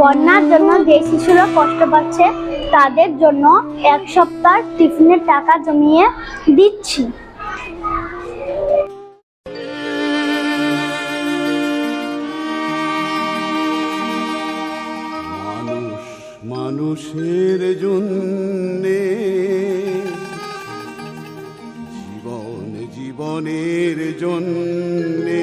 বন্যার জন্য যে শিশুরা কষ্ট পাচ্ছে, তাদের জন্য এক সপ্তাহ টিফিনের টাকা জমিয়ে দিচ্ছি। মানুষ, মানুষের জন্যে জীবন, জীবনের জন্যে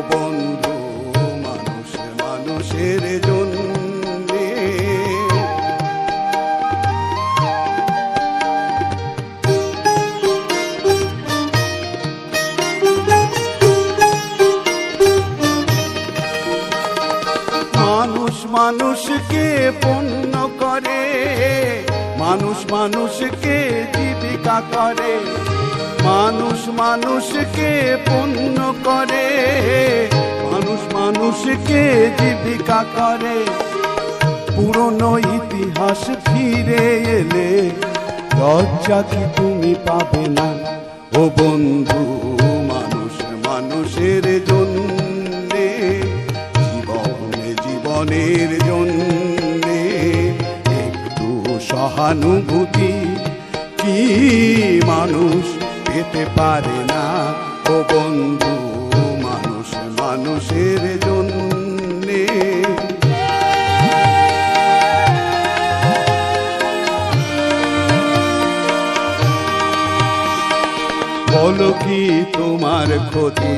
মানুষ মানুষকে পণ্য করে। মানুষ মানুষকে জীবিকা করে। মানুষ মানুষকে পণ্য করে। মানুষ মানুষকে জীবিকা করে। পুরনো ইতিহাস ফিরে এলে, লজ্জা কি তুমি পাবে না? ও বন্ধু জীবনের জন্যে একটু সহানুভূতি। কি মানুষ পেতে পারে না? ও বন্ধু, মানুষ মানুষের জন্যে। বলো কি তোমার ক্ষতি?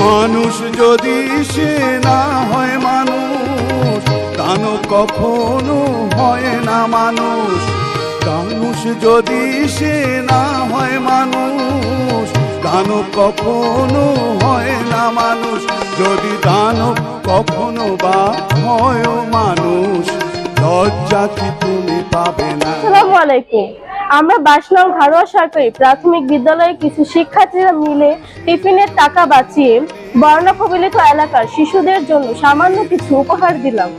মানুষ যদি সে না হয় মানুষ দানব কখনো হয় না মানুষ। মানুষ যদি সে না হয় মানুষ দানব কখনো হয় না মানুষ। যদি দানব কখনো বা হয় মানুষ, লজ্জা কি তুমি পাবে না? আসসালামু আলাইকুম। আমরা বাইশ নং ঘরোয়া সরকারি প্রাথমিক বিদ্যালয়ে কিছু শিক্ষার্থীরা মিলে টিফিনের টাকা বাঁচিয়ে বর্ণা কবলিত এলাকার শিশুদের জন্য সামান্য কিছু উপহার দিলাম।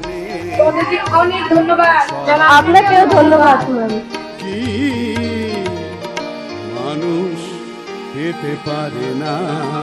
তোমাদেরকে অনেক ধন্যবাদ। আপনাকেও ধন্যবাদ ম্যাম মানুষ পেতে পারে না।